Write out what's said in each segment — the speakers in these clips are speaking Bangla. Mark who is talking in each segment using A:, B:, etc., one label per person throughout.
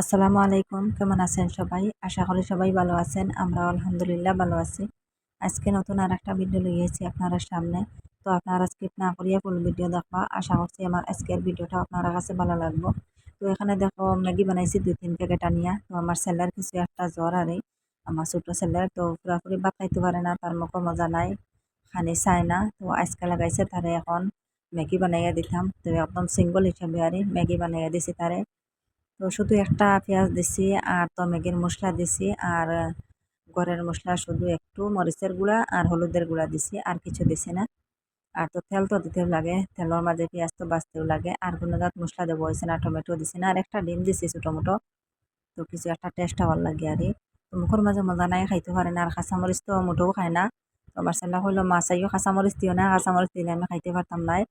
A: আসসালামু আলাইকুম, কেমন আছেন সবাই? আশা করি সবাই ভালো আছেন আমরা আলহামদুলিল্লাহ ভালো আছি। আজকে নতুন আর একটা ভিডিও লিয়েছি আপনারা সামনে। তো আপনারা স্কিপ না করিয়া ফুল ভিডিও দেখবা। আশা করছি আমার আজকের ভিডিওটা আপনার কাছে ভালো লাগবো। তো এখানে দেখো ম্যাগি বানাইছি? দুই, তিন প্যাকেট আনিয়া। তো আমার ছেলের কিছু একটা জ্বর আরে আমার ছোটো ছেলের তো পুরাপুরি ভাত খাইতে পারে না, তার মুখে মজা নাই, খানি চায় না। তো আজকে লাগাইছে তারে এখন ম্যাগি বানাইয়া দিতাম। তো একদম সিঙ্গল হিসাবে আর ম্যাগি বানাইয়া দিছি তারে। তো শুধু একটা পেঁয়াজ দিছি আর তো ম্যাগির মশলা দিছি আর ঘরের মশলা শুধু একটু মরিচের গুঁড়া আর হলুদের গুঁড়া দিছি আর কিছু দিছি না। আর তো তেল তো দিতেও লাগে, তেলের মাঝে পেঁয়াজ তো বাঁচতেও লাগে। আর কোনো জাত মশলা দেবো হয়েছে না টমেটো দিছি না, আর একটা ডিম দিছি ছোটো মোটো। তো কিছু একটা টেস্ট হওয়ার লাগে আর তো মুখের মাঝে মজা নাই, খাইতে পারে না। আর কাঁচামরিচ তো মোটেও খায় না। তো আমার ছেলে হইল মাছ, আইও কাঁচামরিচ দিও না, কাঁচামরিচ দিলে আমি খাইতে পারতাম নাই।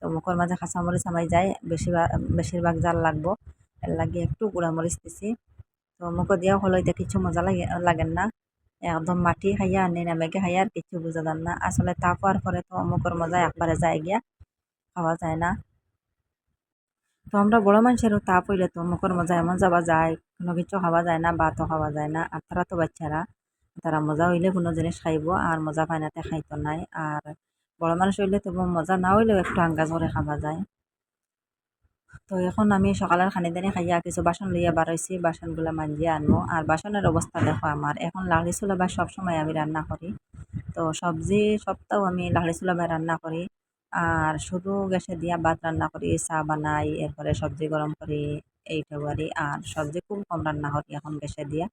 A: তো মুখের মাঝে কাঁচামরিচ আমাই যায় বেশিরভাগ বেশিরভাগ জাল লাগবো। লাগে একটু গুঁড়ামরিচ দিছি। তো মুখে দিয়া এটা কিছু মজা লাগে লাগেন না। একদম মাটি খাইয়া আনি, নামেকে খাইয়া আর কিছু বুঝা যান না। আসলে তা হওয়ার পরে তো অমুকর মজা একবারে যায় গিয়া খাওয়া যায় না। তো আমরা বড় মানুষেরও তাপ হইলে তো মুখের মজা এমন যাওয়া যায়, কোনো কিছু খাওয়া যায় না, ভাতও খাওয়া যায় না। আর তারা তো বাচ্চারা তারা মজা হইলে কোনো জিনিস খাইব, আর মজা পায় নাতে খাইতো নাই। আর বড় মানুষ হইলে তবু মজা না হইলেও একটু আঙ্গাজ করে খাওয়া যায়। তো এখন আমি সকালের খানিদানি খাইয়া কিছু বাসন লইয়া বারইছি বাসনগুলো মাঞ্জিয়া আনব আর বাসনের অবস্থা দেখো আমার। এখন লাহড়ি চুলাবার সবসময় আমি রান্না করি। তো সবজি সপ্তাহ আমি লাহড়ি চুলাবার রান্না করি। আর শুধু গ্যাসে দিয়া ভাত রান্না করি, চা বানাই, এরপরে সবজি গরম করি এইটা বাড়ি আর সবজি খুব কম রান্না করি এখন গ্যাসে দিয়া।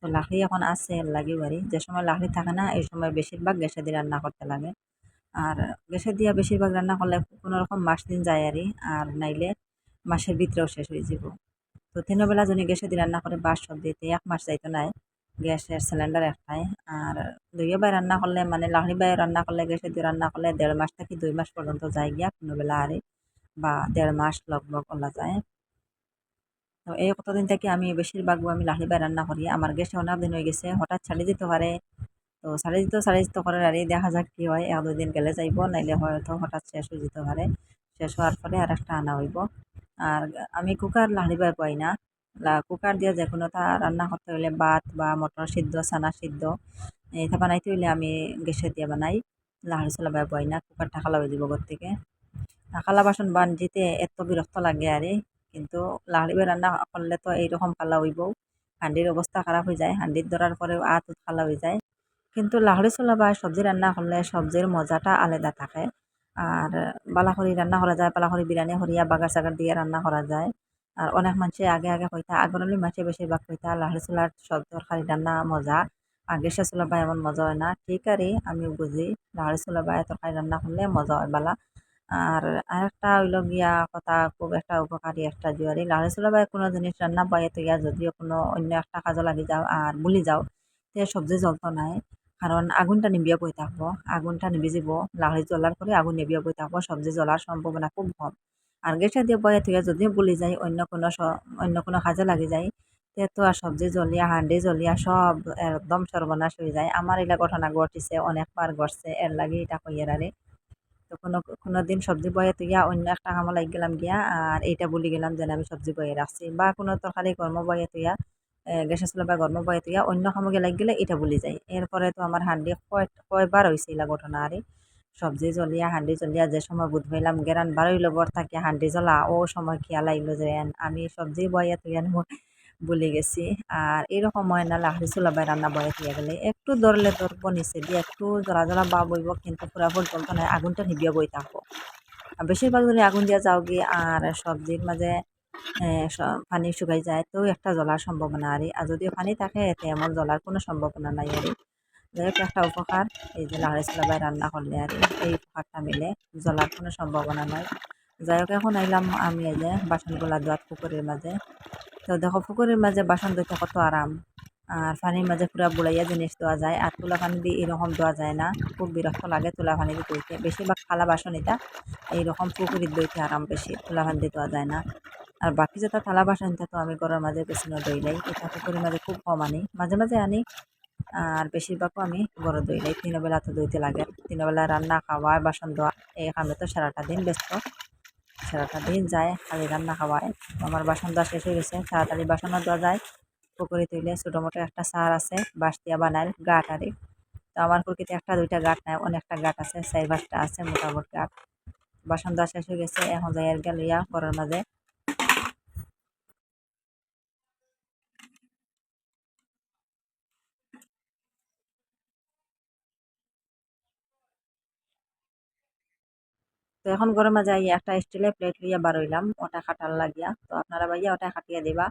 A: তো লাহড়ি এখন আছে লাগি বাড়ি যে সময় লাহড়ি থাকে না, এই সময় বেশিরভাগ গ্যাসে দিয়ে রান্না করতে লাগে। আর গ্যাসে দিয়া বেশিরভাগ রান্না করলে কোনো রকম মাস দিন যায় আরই। আর নাইলে মাসের ভিতরেও শেষ হয়ে যাব। তো তিনবেলা যদি গ্যাসে দিয়ে রান্না করে, বাস সব দিতে এক মাস যাইতো নাই। গ্যাসের সিলিন্ডার একটাই আর দুইও বাই রান্না করলে মানে লাহড়ি বাই রান্না করলে গ্যাসে দিয়ে রান্না করলে দেড় মাস থেকে দুই মাস পর্যন্ত যায় গিয়া কোনো বেলা আরে বা দেড় মাস লগভগ ওলা যায়। তো এই কতদিন থেকে আমি বেশিরভাগ আমি লাহড়ি বাই রান্না করি। আমার গ্যাসে অনেক দিন হয়ে গেছে, হঠাৎ ছাড়ি দিতে পারে। তো ছাড়ি দিতে ছাড়ি দিতে করে আর দেখা যাক কী হয়। এক দুই দিন গেলে যাইব, নাইলে হয়তো হঠাৎ শেষ হয়ে যেতে পারে। শেষ হওয়ার পরে আর একটা আনা হইব। আর আমি কুকার লাহড়িবার পাই না। কুকার দিয়ে যে কোনো তা রান্না করতে হইলে ভাত বা মটর সিদ্ধ চানা সিদ্ধ এটা বানাইতে হইলে আমি গ্যাসে দিয়ে বানাই। লাহড়ি চলাবার পাই না কুকারটা খালা হয়ে যাব ঘর থেকে। খালা বাসন বানজিতে এত বিরক্ত লাগে আরে, কিন্তু লাহড়ি রান্না করলে তো এইরকম খালা হইব। হান্ডির অবস্থা খারাপ হয়ে যায় হান্ডির ধরার পরেও আত খালা হয়ে যায়। কিন্তু লাহড়ি চলা বা সবজি রান্না করলে সবজির মজাটা আলাদা থাকে। আর বালাখরি রান্না করা যায় বালাখরি বিরিয়ানি করিয়া বাগার সাগার দিয়ে রান্না করা যায়। আর অনেক মানুষে আগে আগে কইতা আগরলি মানুষে বেশিরভাগ কইতা, লাহড়ি চুলার সব তরকারি রান্না মজা। আগে সে চুলা বা এমন মজা হয় না। ঠিক আরে আমি বুঝি, লাহড়ি চুলা বা তরকারি রান্না করলে মজা হয় বালা। আর আরেকটা হইল গিয়া কথা, খুব একটা উপকারী একটা জুয়ারি। লাহড়ি চুলা বা কোনো জিনিস রান্না পাইয়ে তো ইয়া যদিও কোনো অন্য একটা কাজও লাগি যাও আর ভুলি যাও, তে সবজি জ্বলতো নাই। কারণ আগুনটা নিবিয়া বই থাকব, আগুনটা নিবি যাব, লাহড়ি জ্বলার পরে আগুন নিবিয়া বই থাকব সবজি জ্বলার সম্ভাবনা খুব কম। আর গ্যাসে দিয়ে বয়ে থেকে যদিও বলি যায়, অন্য কোনো অন্য কোনো কাজে লাগি যায়, তে আর সবজি জ্বলিয়া হাঁডি জ্বলিয়া সব একদম সর্বনাশ হয়ে যায়। আমার এলা ঘটনা ঘটিছে, অনেকবার ঘটছে, এর লাগে এটা কইয়ার আরে। তো কোনো কোনো দিন সবজি বয়ে তুইয়া অন্য একটা কামো লাগি গেলাম গিয়া, আর এইটা বলি গেলাম যেন আমি সবজি বয়ে রাখছি, বা কোনো তরকারি কর্ম বয়ে তুইয়া গ্যাসে চলে বা গরম বয়ে তুইয়া অন্য সামগ্রী লাগি গেলে এটা বলি যায়। এরপরে তো আমার হান্ডি কয় কয়বার হয়েছে এলা ঘটনা আরে সবজি জ্বলিয়া হান্ডি জ্বলিয়া, যে সময় বুধ হইলাম গেরান বারোইলো বর থাকিয়া হান্ডি জ্বলা ও সময় খেয়াল আইলো যে আমি সবজি বয়া তুই বলে গেছি। আর এরকম হয় না লাহড়ি চুলাবাই রান্না বয়ে থিয়া গেলে, একটু ধরলে ধরব নিচে দিয়ে একটু জ্বলা জ্বলা বা বইব কিন্তু পুরা পর্যন্ত নয় আগুনটা নিবিয়া বই থাকব বেশিরভাগ যদি আগুন দিয়া যাও গিয়ে আর সবজির মাঝে পানি শুকাই যায় তো একটা জ্বলার সম্ভাবনা আর। আর যদিও পানি থাকে, এতে এমন জ্বলার কোনো সম্ভাবনা নাই আর। যাই হোক, একটা উপকার, এই যে লাহড়ি চুলাবাই রান্না করলে আর, এই উপকারটা মিলে, জ্বলার কোনো সম্ভাবনা নাই। যাই হোক, এখন আইলাম আমি এই যে বাসনগুলা ধোয়াত পুকুরের মাঝে। তো দেখো, পুকুরের মাঝে বাসন ধুতে কত আরাম। আর পানির মাঝে পুরা বুড়াইয়া জিনিস দেওয়া যায়, আর তুলা পানি দিয়ে এরকম দেওয়া যায় না। খুব বিরক্ত লাগে তুলা পানি দিয়ে বেশিরভাগ খালা বাসন এটা এইরকম পুকুরের দইতে আরাম বেশি, তুলা পানি দিয়ে দেওয়া যায় না। আর বাকি যেটা থালা বাসন তো আমি ঘরের মাঝে পেছনে দইলাই এটা পুকুরের মাঝে খুব কম আনি। মাঝে মাঝে আনি। আর বেশিরভাগও আমি ঘরে দইলাই তিনবেলা তো দইতে লাগে। তিনবেলা রান্না খাওয়া, বাসন ধোয়া, এই কামে তো সারাটা দিন ব্যস্ত। সারাটা দিন যায় খালি রান্না খাওয়ায় আমার বাসন দেওয়া শেষ হয়ে গেছে। তাড়াতাড়ি বাসনও ধোয়া যায়। পুকুরে তুইলে ছোটো মোটো একটা সার আছে, বাঁশ দিয়া বানাইল গাট আরে। তো আমার পুকুরিতে একটা, দুইটা গাট নাই, অনেকটা গাট আছে, চার পাঁচটা আছে মোটামুটি গাট। বাসন ধোয়া শেষ হয়ে গেছে। এখন যাই আর গেল ইয়া ঘরের মাঝে। তো এখন গরমে যাই একটা স্টিলের প্লেট লইয়া বারইলাম ওটা খাটার লাগিয়া। তো আপনারা ভাইয়া ওটা খাটিয়ে দিবা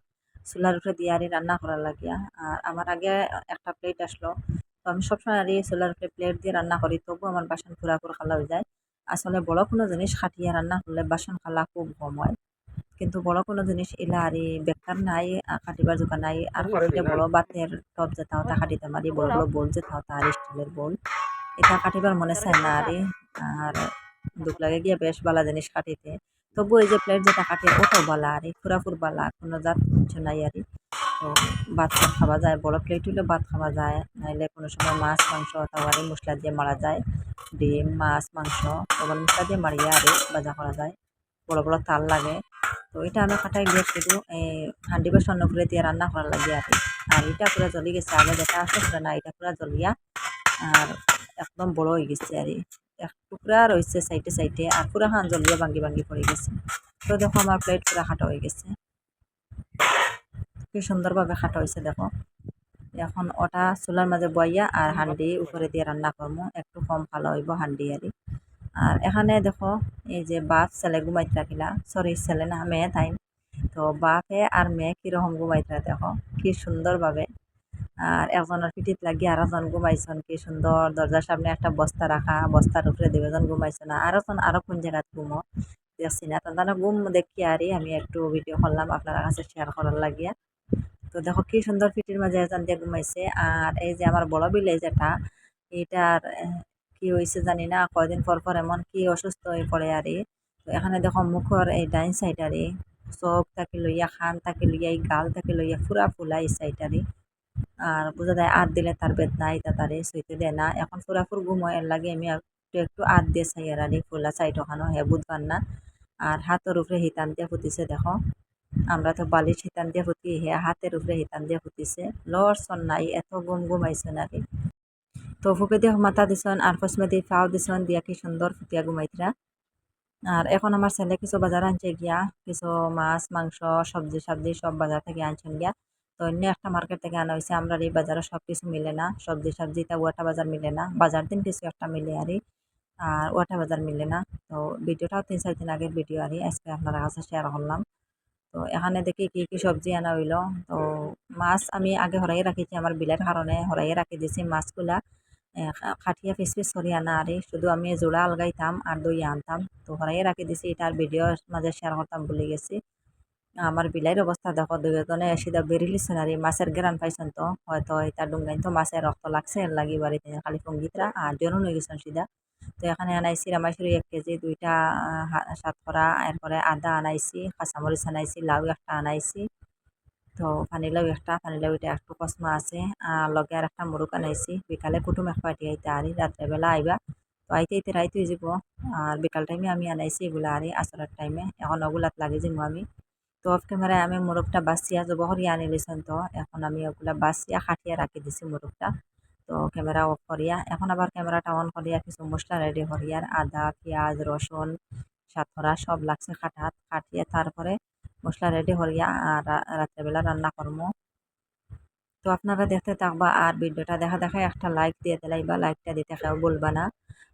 A: চুলার উঠে দিয়ে আরি রান্না করার লাগিয়া। আর আমার আগে একটা প্লেট আসলো তো আমি সবসময় আর চুলার উঠে প্লেট দিয়ে রান্না করি তবু আমার বাসন পুরাপুর খালা হয়ে যায়। আসলে বড় কোনো জিনিস খাটিয়ে রান্না করলে বাসন খালা খুব কম হয়। কিন্তু বড় কোনো জিনিস এলা আর বেকার নাই কাটিবার জোকা নাই। আর খাটিলে বড় বাতের টপ যেটা হতা খাটিতে মারি বড় বড় বোল যেটা হতা আর স্টিলের বোল এটা কাটিবার মনে চায় না আরে। আর দুঃখ লাগে, গিয়া বেশ বালা জিনিস কাটিতে। তবু এই যে প্লেট যেটা কাটে, ওটাও বালা আরে ফুরাফুর বালা, কোনো জাত কিছু নাই আরে তো ভাত খাওয়া যায়, বড় প্লেট হলে ভাত খাওয়া যায়, নাইলে কোনো সময় মাছ, মাংস অথবা মশলা দিয়ে মারা যায়। ডিম, মাছ, মাংস তখন মশলা দিয়ে মারিয়ে আরে ভাজা করা যায়। বড় বড় তাল লাগে। তো এটা আমি খাটাই দিয়ে শুধু হান্ডি বাসন করে দিয়ে রান্না করার লাগে আর আর এটা পুরো জ্বলি গেছে, আগে যেটা আসলে না, এটা পুরো জ্বলিয়া আর একদম বড় হয়ে গেছে আর এক টুকরা রয়েছে সাইডে সাইডে আর পুরা হান জ্বলিয়া ভাঙ্গি ভাঙ্গি পড়ে গেছে। তো দেখো আমার প্লেট পুরা খাটো হয়ে গেছে। কি সুন্দরভাবে খাটো হয়েছে দেখো। এখন ওটা চুলার মাঝে বইয়া আর হান্ডি উপরে দিয়ে রান্না করব একটু কম ভালো হইব হান্ডি আর আর এখানে দেখো এই যে বাপ ছেলে ঘুমাইতে রাখিলা সরি ছেলে না, মেয়ে, তাই তো বাপে আর মেয়ে কীরকম ঘুমাইতে দেখো। কি সুন্দরভাবে আর একজনের পিঠিত লাগিয়ে আর একজন ঘুমাইছেন কি সুন্দর দরজার সামনে একটা বস্তা রাখা বস্তার উপরে দুজন ঘুমাইছে না আর একজন আরও কোন জায়গায় ঘুমো? দেখছি না তাদের ঘুম দেখি আরই আমি একটু ভিডিও করলাম আপনার কাছে শেয়ার করার লাগিয়া। তো দেখো, কি সুন্দর পিঠির মাঝে একজন দিয়ে ঘুমাইছে। আর এই যে আমার বড় বিলে যেটা এটার কি হয়েছে জানি না কয়দিন পর পর এমন কি অসুস্থ হয়ে পড়ে আরে তো এখানে দেখো মুখর এই ডাইন সাইড আরে চোখ তাকে লইয়া, খান তাকে লইয়া, এই গাল তাকে লইয়া ফুরা ফুলা এই সাইড আরে আর বোঝা যায় আট দিলে তার বেদনা এটা তারে সইতে দেয় না। এখন ফুরাফুর ঘুম হয়, এর লাগে আমি একটু একটু আট দিয়ে চাই আর ফুলা সাইড ওখানো হে বুধবার না। আর হাতের উপরে হিতান দিয়ে ফুটিছে, দেখো। আমরা তো বালিশ হিতান দিয়ে ফুটি, হে হাতের উপরে হিতান দিয়ে ফুটিছে। লড়ছন নাই, এত গুম ঘুমাইছে নাকি তো ফুকে দিয়ে মাথা দিছন, আর ফসমে দিয়ে ফাও দিছন, দিয়া কি সুন্দর ফুটিয়া ঘুমাইতরা আর এখন আমার ছেলে কিছু বাজার আনছে গিয়া, কিছু মাছ, মাংস সবজি সবজি সব বাজার থেকে আনছেন গিয়া। অন্য একটা মার্কেট থেকে আনা হয়েছে আমরা এই বাজারে সব কিছু মিলে না, সবজি সবজি তা ওয়াটা বাজার মিলে না, বাজার দিন কিছু একটা মিলে আর আর ওয়াটা বাজার মিলে না। তো ভিডিওটাও তিন চার দিন আগের ভিডিও আর আজকে আপনার কাছে শেয়ার করলাম। তো এখানে দেখি কি কি সবজি আনা হইল। তো মাছ আমি আগে হরাইয়ে রাখিছি আমার বিলের কারণে হরাইয়ে রাখি দিছি মাছগুলা। খাটিয়া পিস পিস করে আনা আর শুধু আমি জোড়া আলগাইতাম আর দই আনতাম। তো হরাইয়ে রাখি দিছি এটার ভিডিও মাঝে শেয়ার করতাম ভুলে গেছি। আমার বিলাইয়ের অবস্থা দেখো। দুজনে সিধা বেরিলিছেন আর মাছের গ্রান পাইছেন তো। হয়তো এটা ডুঙ্গাইন তো মাছের রক্ত লাগছে এর লাগি বাড়িতে খালি ফঙ্গিতরা আর জনও নিয়ে গেছেন সিধা তো এখানে আনাইছি রামাইশুরি এক কেজি, দুইটা সাতকরা এরপরে আদা আনাইছি কাঁচামরিচ আনাইছি লাউ একটা আনাইছি। তো পানিলাউ একটা পানিলাউ এটা একটু কসমা আছে। আর লগে আর একটা মুরুক আনাইছি। বিকালে কুটুম এক পাটি আইতে আরি রাত্রেবেলা আইবা। তো আইতে আইতে রাইতে যাব। আর বিকাল টাইমে আমি আনাইছি এগুলো আরি আসরের টাইমে। এখন ওগুলাত লাগে যাব আমি। তো অফ ক্যামেরায় আমি মুরগটা বাসিয়া জব করিয়া আনি লিছেন তো, এখন আমি ওগুলা বাসিয়া খাটিয়া রাখি দিছি মুরগটা তো ক্যামেরা অফ করিয়া এখন আবার ক্যামেরাটা অন করিয়া কিছু মশলা রেডি করিয়ার আদা, পেঁয়াজ রসুন সাতরা সব লাগছে খাটাত, খাটিয়ে তারপরে মশলা রেডি করিয়া আর রাত্রেবেলা রান্না করব তো আপনারা দেখতে থাকবা, আর ভিডিওটা দেখা দেখা একটা লাইক দিয়ে দিলাইবা লাইকটা দিতে কেউ বলবা না।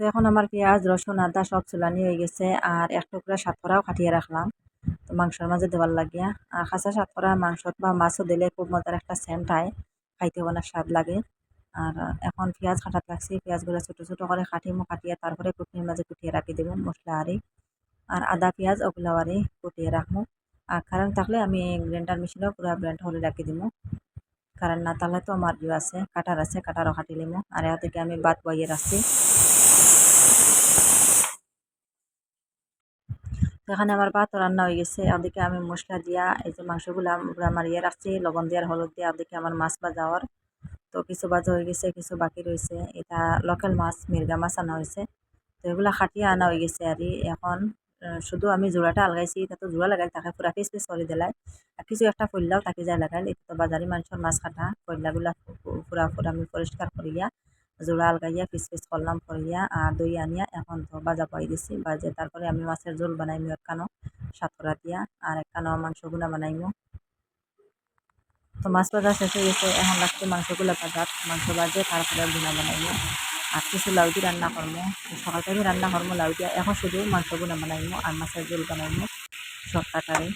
A: তো এখন আমার পেঁয়াজ, রসুন, আদা সব চুলানি হয়ে গেছে আর এক টুকরা সাতকরাও কাটিয়ে রাখলাম। তো মাংসের মাঝে দেওয়ার লাগিয়া। আর খাঁচা সাতকরা মাংসত বা মাছও দিলে খুব মজার একটা সেন্ট হয় খাইতে অনেক স্বাদ লাগে। আর এখন পেঁয়াজ কাটাত লাগছে। পেঁয়াজগুলো ছোটো ছোটো করে কাটিমো, কাটিয়ে তারপরে কুটনির মাঝে কুটিয়ে রাখি দেবো, মশলা আরে। আর আদা, পেঁয়াজ ওগুলো আরে কুটিয়ে রাখব আর কারেন্ট থাকলে আমি গ্রাইন্ডার মেশিনেও পুরো ব্লেন্ড হলে রাখি দিমু কারেন্ট না থাকলে তো আমার ইয়ে আছে, কাটার আছে, কাটারও কাটি লিমু। আর এর থেকে আমি ভাত বইয়ে রাখছি। এখানে আমার ভাত রান্না হয়ে গেছে। ওদিকে আমি মশলা দিয়া, এই যে মাংসগুলা পুরা মারিয়ে রাখছি, লবণ দিয়ে আর হলুদ দিয়ে। ওদিকে আমার মাছ ভাজা হওয়ার। তো কিছু ভাজা হয়ে গেছে, কিছু বাকি রয়েছে। এটা লোকাল মাছ, মির্গা মাছ আনা হয়েছে। তো এগুলা খাটিয়ে আনা হয়ে গেছে আর এখন শুধু আমি জোড়াটা আলগাইছি, এটা তো জোড়া লাগাই, তাকে পুরা পিস পিস করে দিলাই। আর কিছু একটা ফুললাও তাকে যায় লাগাই এটা তো বাজারি মানুষের মাছ কাটা। কয়লাগুলা পুরা পুরা আমি পরিষ্কার করিয়া জোড়া আলগাইয়া পিস পিস করলাম, করিয়া আর দই আনিয়া এখন তো বাজা পাই দিছি। বাজে, তারপরে আমি মাছের ঝোল বানাইমু এক কানো সাতরা দিয়া, আর এক কানো মাংস গুনা বানাইমু। তো মাছ ভাজা শেষ হয়ে গেছে, এখন লাগছে মাংসগুলো ভাজাত মাংস ভাজে তারপরে গুনা বানাইমু। আর কিছু লাউ দিয়ে রান্না করব সকাল টাইমে রান্না করব লাউ দিয়া, এখন শুধু মাংস গুনা বানাইমু আর মাছের ঝোল বানাইমু। সব কাটারে।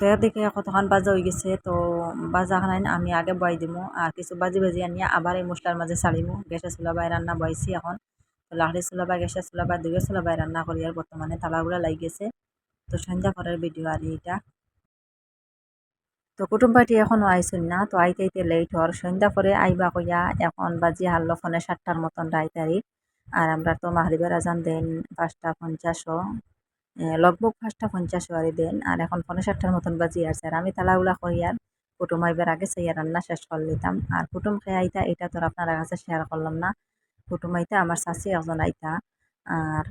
A: তো এর দিকে কতক্ষণ বাজা হয়ে গেছে, তো বাজা খানাইন আমি আগে বয় দিমু আর কিছু বাজি বাজি আনিয়া আবার এই মশলার মাঝে ছাড়িমু গ্যাসে চুলা বাই রান্না বয়সি এখন। তো লাকড়ি চুলা বা গ্যাসের চুলা বা দুইয়ের চুলা বাই রান্না করি আর বর্তমানে তালাগুলা লাগি গেছে। তো সন্ধ্যা পরের ভিডিও আর এইটা। তো কুটুম পার্টি এখনও আইসুন না, তো আইতে আইতে লেট হর সন্ধ্যা পরে আইবা কইয়া এখন বাজি হারলো ফোনে সাতটার মতন রাইতারি। আর আমরা তো মাহরিবের আজান দেন পাঁচটা পঞ্চাশও। লগভগ পাঁচটা পঞ্চাশও আর দেন। আর এখন পনেরো সাতটার মতন বাজি আসছে আর আমি তালাউলা করি আর কুটুম আইবার আগে সেই রান্না শেষ করে নিতাম আর কুটুম খেয়ে আইতা, এটা তো আপনার কাছে শেয়ার করলাম না। কুটুম আইতা, আমার শাশি একজন আইতা। আর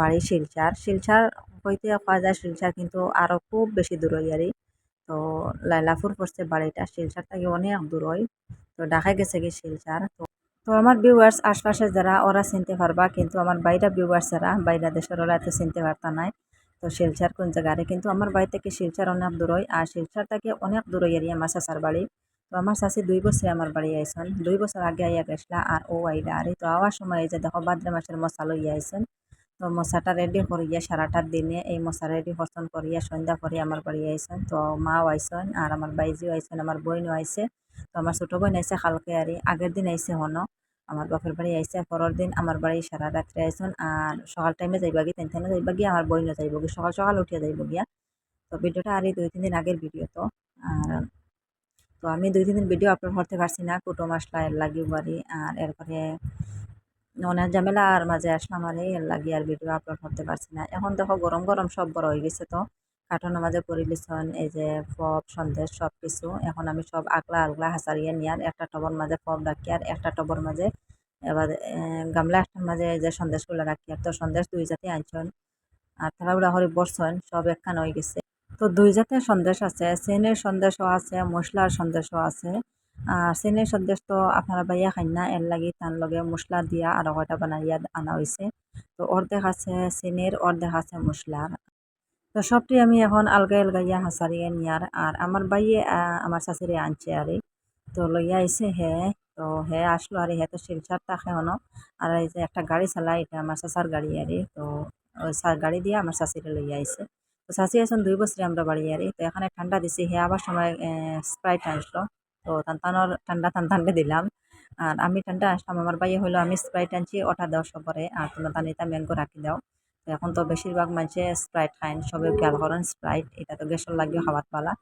A: বাড়ি শিলচার। শিলচার হইতে পাওয়া যায়, শিলচার কিন্তু আরও খুব বেশি দূর হইয়ারি তো লাইলাপুর পড়ছে বাড়িটা। শিলচার থেকে অনেক দূর হয় তো ঢাকায় গেছে কি শিলচার। তো তো আমার ভিউয়ার্স আশপাশে যারা, ওরা চিনতে পারবা। কিন্তু আমার বাইরা ভিউয়ার্স যারা, বাইরা দেশের ওরা এত চিনতে পারতা নাই। তো শিলচার কোন জায়গায় কিন্তু আমার বাড়ি থেকে শিলচার অনেক দূর হয় আর শিলচার থেকে অনেক দূর হইয়ারি আমার চাচার বাড়ি। তো আমার শাশি দুই বছরে আমার বাড়ি আইসন দুই বছর আগে আইয়া গেছলা আর ও আইলা। আর তো আওয়ার সময় এই যে দেখো ভাদ্র মাসের মশা লইয়া আইসন তো মশাটা রেডি করিয়া সারাটার দিনে এই মশা রেডি হরসন করিয়া সন্ধ্যা করে আমার বাড়ি আইসন তো মাও আইসন আর আমার বাইজিও আইসন আমার বইনও আইসে তো আমার ছোটো বোন আইসে কালকে আর আগের দিন আইসে হন আমার বাপের বাড়ি আইসে, পরের দিন আমার বাড়ি সারা রাত্রে আইসন আর সকাল টাইমে যাইবা গিয়ে তিন যাইবা গিয়ে আমার বইনও যাইব গিয়ে সকাল সকাল উঠিয়া যাইব গিয়া। তো ভিডিওটা আর এই দুই, তিন দিন আগের ভিডিও তো। আর তো আমি দুই, তিন দিন ভিডিও আপলোড করতে পারছি না, কুটুম আসলা, এর লাগি বাড়ি আর এরপরে অনেক ঝামেলা আর মাঝে আসলাম আর এর লাগি আর ভিডিও আপলোড করতে পারছি না। এখন দেখো গরম গরম সব বড় হয়ে গেছে তো। কার্টনের মাঝে পরিলিছন এই যে ফপ, সন্দেশ সব কিছু এখন আমি সব আগলা আগলা হাসারিয়ে নিয়ে আর একটা টবর মাঝে ফপ রাখি আর একটা টবর মাঝে এবার গামলা একটার মাঝে যে সন্দেশগুলো রাখি। আর তো সন্দেশ দুই জাতি আনছন, আর তাড়াহুড়া করে বসছেন সব একখান হয়ে গেছে। তো দুই জাতের সন্দেশ আছে চেনের সন্দেশও আছে, মশলার সন্দেশও আছে। আর চেনের সন্দেশ তো আপনারা বাইয়া খাই না, এর লাগি তার লগে মশলা দিয়া আর কয়টা বানাইয়া আনা হয়েছে তো অর্ধেক আছে চেনের অর্ধেক আছে মশলার। তো সবটি আমি এখন আলগা আলগাইয়া হাসারিয়ে নিয়ার আর আমার বাইয়ে আমার শাশুড়ি আনছে আর। তো লইয়া আইসে হে, তো হে আসলো আর, হে তো শিলচার থাকে হনো আর এই যে একটা গাড়ি চালায়, এটা আমার চাচার গাড়ি আর। তো ওই গাড়ি দিয়ে আমার শাশুড়ি লইয়া আইসে তো শাশি আসুন দুই বছরে আমরা বাড়ি আরি। তো এখানে ঠান্ডা দিছি, হে আবার সময় স্প্রাইট আসলো। তো তানতানোর ঠান্ডা তানতানকে দিলাম। আর আমি ঠান্ডা আসলাম, আমার বাইয়ে হইল আমি স্প্রাইট আনছি, ওটা দেওয়ার সবরে। আর তোমরা তানিতা ম্যাঙ্গো রাখি দাও। এখন তো বেশিরভাগ মানুষে স্প্রাইট খায় সবে খেয়াল করেন স্প্রাইট এটা তো গ্যাসের লাগিও খাবার পালা।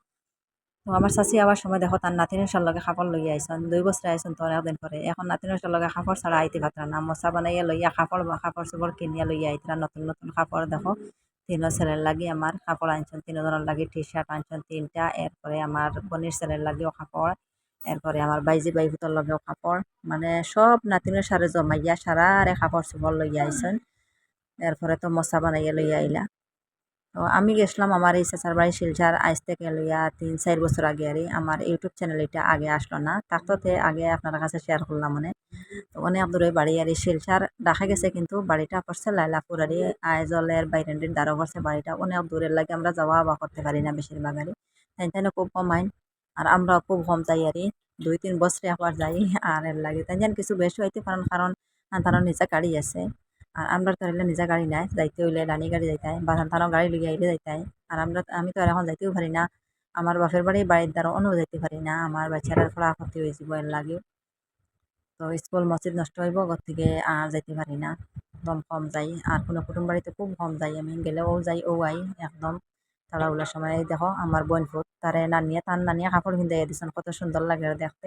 A: তো আমার চাচি আবার সময় দেখো, তার নাতিনের লগে খাপড় লইয়া আইসন, দুই বছর আইসন তো একদিন পরে। এখন নাতিনের লগে খাপড় ছাড়া আইতে পাত্রা না, মশা বানাইয়া লইয়া খাপড় খাপড় চোপড় কিনিয়া লইয়া আইতরা, নতুন নতুন খাপড় দেখো। তিনো ছেলের লাগি আমার কাপড় আনছেন, তিনজনের লাগি টি শার্ট আনছেন তিনটা, এরপরে আমার বোনের ছেলের লাগিও কাপড় এরপরে আমার বাইজি বাই ফুতর লগেও কাপড় মানে সব নাতিনের সারে জমাইয়া সারা আরে কাপড় চোপড় লইয়া আইসন। এরপরে তো মশা বানাইয়া লইয়া আইলা। তো আমি গেছিলাম আমার এই চাচার বাড়ি শিলচার আইস থেকে লইয়া তিন, চার বছর আগে আর আমার ইউটিউব চ্যানেল এটা আগে আসলো না। তাকতে আগে আপনার কাছে শেয়ার করলাম মানে। তো অনেক দূরে বাড়ি আর শিলচার দেখা গেছে কিন্তু বাড়িটা পড়ছে লাইলাপুর আর আইজলের বাইরেন্ডির দ্বারা পড়ছে বাড়িটা। অনেক দূরের লাগে আমরা যাওয়া বা করতে পারি না বেশিরভাগ আরই। তাই তাই খুব কমাইন আর আমরা খুব কম যাই আরই। দুই, তিন বছরে একবার যাই। আর এর লাগে তাই যেন কিছু বেশি হইতে পারেন, কারণ তার নিজা গাড়ি আছে। আর আমরা তো হইলে নিজা গাড়ি নাই, যাইতে হইলে রানি গাড়ি যাইতাই বা তারা গাড়ি লইয়া আইলে যাইতাই। আর আমরা আমি তো আর এখন যাইতেও পারি না। আমার বাপের বাড়ি বাড়ির দ্বারা অন্য যাইতে পারি না। আমার বাচ্চারা ফলা ক্ষতি হয়ে যাব এর লাগে। তো স্কুল, মসজিদ নষ্ট হইব, ঘর থেকে আর যাইতে পারি না। একদম কম যাই। আর কোনো কুটুম বাড়িতে খুব কম যাই। আমি গেলে ও যাই, ও আই একদম। তাড়াহুড়ার সময় দেখো, আমার বোন ফুট তারে নানিয়ে তার নানিয়ে কাপড় কিনতে দিয়েছেন কত সুন্দর লাগে দেখতে।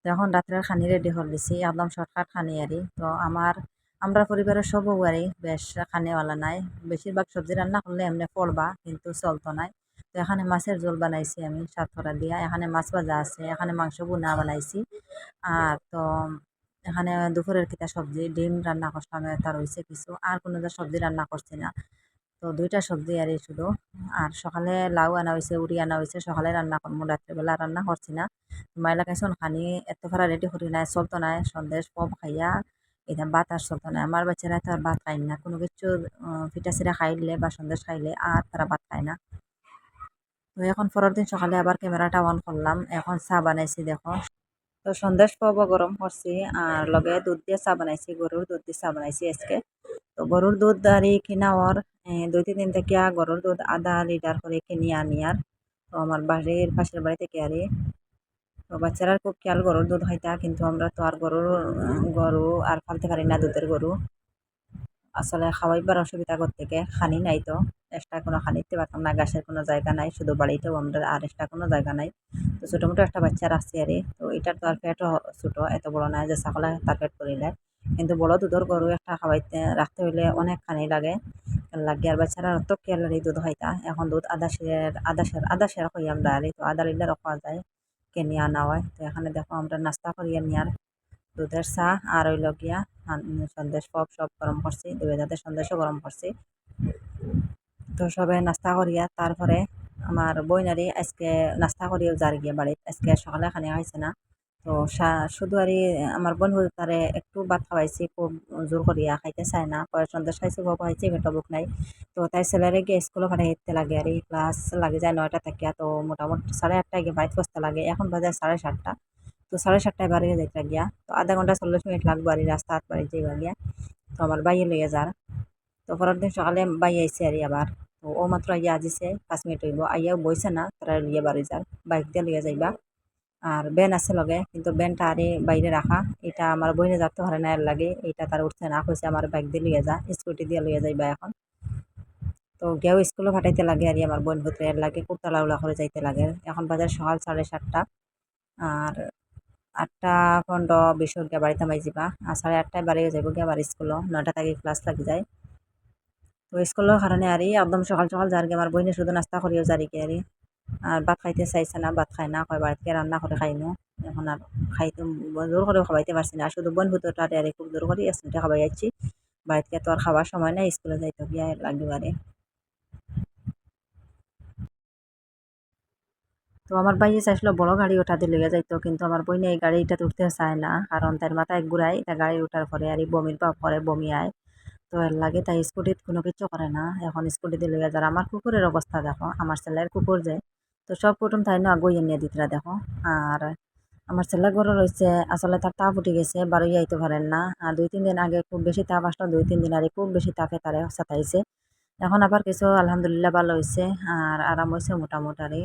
A: তো এখন রাত্রের খানি রেডি করে দিছি। একদম শর্টকাট খানি আরি তো আমার আমরা পরিবারের সব আরি বেশ খানেওয়ালা নাই। বেশিরভাগ সবজি রান্না করলে এমনি পড়বা কিন্তু চলতো নাই। তো এখানে মাছের ঝোল বানাইছি আমি সাতফরা দিয়া। এখানে মাছ ভাজা আছে, এখানে মাংস বুনা বানাইছি। আর তো এখানে দুপুরের কিতা সবজি, ডিম রান্না করছিলাম এটা রয়েছে কিছু। আর কোনো সবজি রান্না করছি না। তো দুইটা সবজি আর এই শুধু। আর সকালে লাউ আনা হয়েছে উড়ি আনা হয়েছে সকালে রান্না করব রাত্রেবেলা রান্না করছি না। মাইলা কাইসন খানি, এত ফারা রেডি করি নাই, চলতো নাই। সন্দেশ, পপ খাইয়া এটা আর চলতো না। আমার বাচ্চারা তো আর ভাত খাই না। কোনো কিছু চিরা খাইলে বা সন্দেশ খাইলে আর তারা ভাত খায় না। তো এখন পরের দিন সকালে আবার ক্যামেরাটা অন করলাম। এখন চা বানাইছি, দেখো। তো সন্দেশ পাবো গরম করছি আর লগে দুধ দিয়ে চা বানাইছি, গরুর দুধ দিয়ে চা বানাইছি আজকে। তো গরুর দুধ আর কিনা ওর দুই তিন দিন থেকে গরুর দুধ আধা লিটার করে কিনে আনি আর। তো আমার বাড়ির পাশের বাড়ি থেকে আরে তো বাচ্চারা খুব খেয়াল গরুর দুধ খাইতা কিন্তু আমরা তো আর গরুর গরু আর ফালতে পারি না দুধের গরু। আসলে খাওয়াইবার অসুবিধা করতে থেকে খানি নাই তো। এক্সট্রা কোনো খানিতে পারতাম না গাছের কোনো জায়গা নাই, শুধু বাড়িতেও আমরা আর এক্সট্রা কোনো জায়গা নাই। তো ছোটো মোটো একটা বাচ্চা রাখছি আরে, তো এটার তো আর পেটও ছোটো, এত বড় নাই যে ছাগলা তার পেট করিলে কিন্তু বড় দুধের গরু একটা খাওয়াইতে, রাখতে হইলে অনেক খানি লাগে। লাগে? আর বাচ্চারা অত কেয়ালারি দুধ হইতা এখন দুধ আদা শের আদা শের আদা শের হই আমরা আর, তো আদা লিটার রাখা যায়। কিনে আনা হয়? তো এখানে দেখো আমরা নাস্তা করিয়ে নিয়ার দুধের চা আর ওই লগিয়া সন্দেশ পপ সব গরম করছি। দুই যাতে সন্দেশও গরম করছি। তো সবে নাস্তা করিয়া তারপরে আমার বইনারি আজকে নাস্তা করিয়াও যার গিয়ে বাড়ি আজকে সকালে খানি খাইছে না। তো শুধু আর আমার বন্ধু তারে একটু ভাত খাওয়াইছি, খুব জোর করিয়া খাইতে চায় না। পরে সন্দেশ খাইছি ভোগ খাইছি পেটো বুক নাই। তো তাই ছেলেরে গিয়ে স্কুলে পাঠাই হিতে লাগে আর ক্লাস লাগে যায় নয়টা থেকে তো মোটামুটি সাড়ে আটটায় গিয়ে বাড়িতে বসতে লাগে। এখন বাজে সাড়ে সাতটা। তো সাড়ে সাতটায় বাড়ি যাইতে গিয়া তো আধা ঘণ্টা চল্লিশ মিনিট লাগবে আর রাস্তা হাত বাড়ি যাইবা গিয়া। তো আমার বাইয়ে লইয়া যার। তো পরের দিন সকালে বাই আইসে আর আবার। তো ও মাত্র আইয়া আজিছে, পাঁচ মিনিট হইব। আইয়াও বইছে না, তারা লিয়ে বাড়ি যার। বাইক দিয়ে লিয়ে যাইবা। আর বেন আছে লগে, কিন্তু বেনটা আরে বাইরে রাখা। এটা আমার বইনে যাতে পারে না এর লাগে, এটা তার উঠছে না, কইছে আমার বাইক দিয়ে লিয়ে যা স্কুটি দিয়ে লিয়ে যাইবা এখন। তো গেও স্কুলে ফাটাইতে লাগে আর আমার বোন ভুতরে, এর লাগে কুর্তা লাউলা করে যাইতে লাগে। এখন বাজার সকাল সাড়ে সাতটা, আর আটটা পনেরো বিশ গিয়া বাড়িতে মাই যাবা আর সাড়ে আটটায় বাড়ি যাইব গিয়া আবার স্কুলও নয়টা থেকে ক্লাস লাগি যায়। তো স্কুলের কারণে আর একদম সকাল সকাল যার গিয়ে আমার বইনে শুধু নাস্তা করিও যারি কি আর। আর ভাত খাইতে চাইছে না, ভাত খায় না, কয় বাড়িতে রান্না করে খাইনো এখন আর খাইতে জোর করে খাওয়াইতে পারছি না। শুধু বোন ভুতরটারে আর খুব জোর করে স্কুলটা খাওয়াই যাচ্ছি বাড়িতে তো আর খাওয়ার সময় নাই, স্কুলে যাইতে গিয়া লাগবে তো আমার বাইয়ে চাইছিল বড় গাড়ি ওঠাতে লেগে যাইতো, কিন্তু আমার বইনে এই গাড়িটাতে উঠতে চায় না, কারণ তার মাথায় ঘুরাই তা গাড়ি উঠার পরে আর বমির পাপ করে, বমি আয়। এর লাগে তাই স্কুটিত কোনো কিছু করে না। এখন স্কুটিতে লেগে যার আমার কুকুরের অবস্থা দেখো, আমার ছেলের কুকুর যে, তো সব কুটুম তাই না আগুই এনে দিতরা দেখো। আর আমার ছেলে ঘরে রয়েছে আসলে তার তাপ উঠে গেছে বারোই আইতে পারেন না। আর দুই তিন দিন আগে খুব বেশি তাপ আসলো, দুই তিন দিন আগে খুব বেশি তাপে তারে সাতাইছে। এখন আবার কিছু আলহামদুলিল্লাহ ভালো হয়েছে আর আরাম হয়েছে মোটামুটি।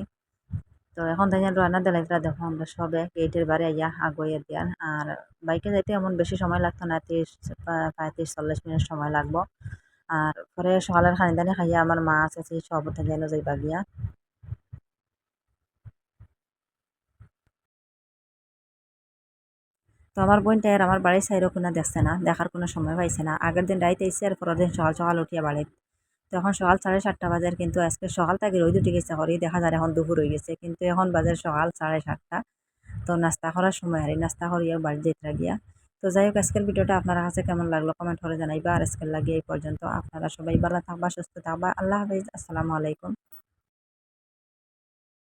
A: তো এখন তাই রান্না দিলাইতরা দেখো আমরা সবে গেটের বাড়ি আইয়া আগুয়ে দিয়ার আর বাইকে যাইতে এমন বেশি সময় লাগতো না, তিরিশ পঁয়ত্রিশ চল্লিশ মিনিট সময় লাগবো। আর পরে সকালের খানিদানি খাইয়া আমার মা আছে সব যেন যাইবা গিয়া তো আমার বোনটা আর আমার বাড়ির সাইডও কোনো দেখছে না, দেখার কোনো সময় পাইছে না। আগের দিন রাইতে এসে আর পরের দিন সকাল সকাল উঠিয়া বাড়িতে। তখন সকাল সাড়ে সাতটা বাজার কিন্তু আজকে সকাল থেকে রোদ উঠে গেছে হরি দেখা যায় এখন দুপুর হয়ে গেছে। কিন্তু এখন বাজার সকাল সাড়ে সাতটা, তো নাস্তা করার সময় আর নাস্তা করিয়া বাড়ি যেতে গিয়া তো যাই হোক, আজকের ভিডিওটা আপনার কাছে কেমন লাগল কমেন্ট করে জানাইবা। আর আজকের লাগিয়ে এই পর্যন্ত। আপনারা সবাই ভালো থাকবা, সুস্থ থাকবা। আল্লাহ হাফিজ। আসসালামু আলাইকুম।